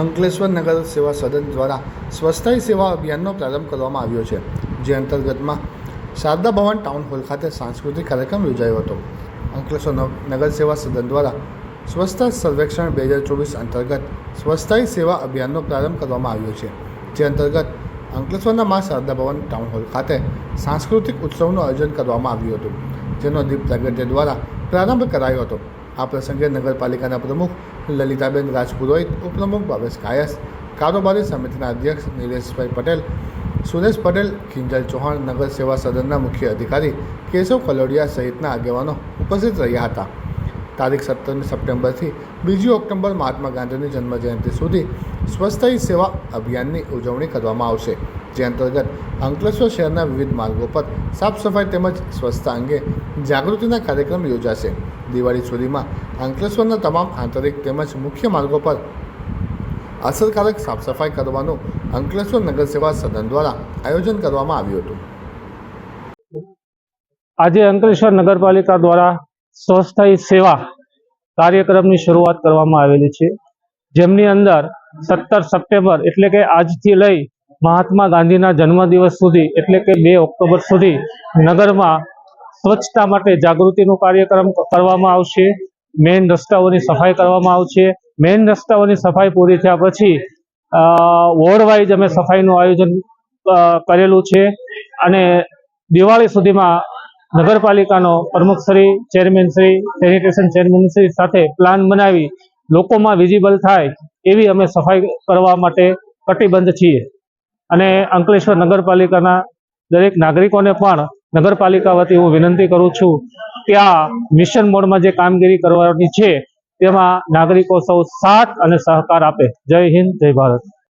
અંકલેશ્વર નગર સેવા સદન દ્વારા સ્વસ્થાય સેવા અભિયાનનો પ્રારંભ કરવામાં આવ્યો છે, જે અંતર્ગતમાં શારદા ભવન ટાઉન હોલ ખાતે સાંસ્કૃતિક કાર્યક્રમ યોજાયો હતો. અંકલેશ્વર નગર સેવા સદન દ્વારા સ્વચ્છતા સર્વેક્ષણ બે હજાર ચોવીસ અંતર્ગત સ્વસ્થાય સેવા અભિયાનનો પ્રારંભ કરવામાં આવ્યો છે, જે અંતર્ગત અંકલેશ્વરના મા શારદા ભવન ટાઉન હોલ ખાતે સાંસ્કૃતિક ઉત્સવનું આયોજન કરવામાં આવ્યું હતું, જેનો દીપ પ્રાગટ્ય દ્વારા પ્રારંભ કરાયો હતો. આ પ્રસંગે નગરપાલિકાના પ્રમુખ લલિતાબેન રાજપુરોહિત, ઉપપ્રમુખ ભાવેશ કાયસ કારોબારી સમિતિના અધ્યક્ષ નિલેશભાઈ પટેલ, સુરેશ પટેલ કિંજલ ચૌહાણ, નગર સેવા સદનના મુખ્ય અધિકારી કેશવ કલોડિયા સહિતના આગેવાનો ઉપસ્થિત રહ્યા હતા. તારીખ સત્તરમી સપ્ટેમ્બરથી બીજી ઓક્ટોબર મહાત્મા ગાંધીની જન્મજયંતિ સુધી સ્વસ્થય સેવા અભિયાનની ઉજવણી કરવામાં આવશે. જે અંતર્ગત અંકલેશ્વર શહેરના વિવિધ માર્ગો પર સાફ સફાઈ તેમજ સ્વચ્છતા અંગે જાગૃતિના કાર્યક્રમ યોજાશે. દિવાળી સુધીમાં અંકલેશ્વરના તમામ આંતરિક તેમજ મુખ્ય માર્ગો પર અસરકારક સાફ સફાઈ કરવાનું અંકલેશ્વર નગરસેવા સદન દ્વારા આયોજન કરવામાં આવ્યું હતું. આજે અંકલેશ્વર નગરપાલિકા દ્વારા સ્વસ્થાયી સેવા કાર્યક્રમની શરૂઆત કરવામાં આવેલી છે. જેમની અંદર સત્તર સપ્ટેમ્બર એટલે કે આજથી લઈ મહાત્મા ગાંધીના જન્મદિવસ સુધી, એટલે કે બે ઓક્ટોબર સુધી નગરમાં સ્વચ્છતા માટે જાગૃતિનો કાર્યક્રમ કરવામાં આવશે. મેઇન રસ્તાઓની સફાઈ કરવામાં આવશે. મેઇન રસ્તાઓની સફાઈ પૂરી થયા પછી વોર્ડવાઇઝ અમે સફાઈનું આયોજન કરેલું છે. અને દિવાળી સુધીમાં નગરપાલિકાનો પ્રમુખશ્રી ચેરમેનશ્રી સેનિટેશન ચેરમેનશ્રી સાથે પ્લાન બનાવી, લોકોમાં વિઝિબલ થાય, એવી અમે સફાઈ કરવા માટે કટિબદ્ધ છીએ. અને અંકલેશ્વર નગરપાલિકાના દરેક નાગરિકોને પણ નગરપાલિકા વતી હું વિનંતી કરું છું કે આ મિશન મોડમાં જે કામગીરી કરવાની છે તેમાં નાગરિકો સૌ સાથ અને સહકાર આપે. જય હિન્દ, જય ભારત.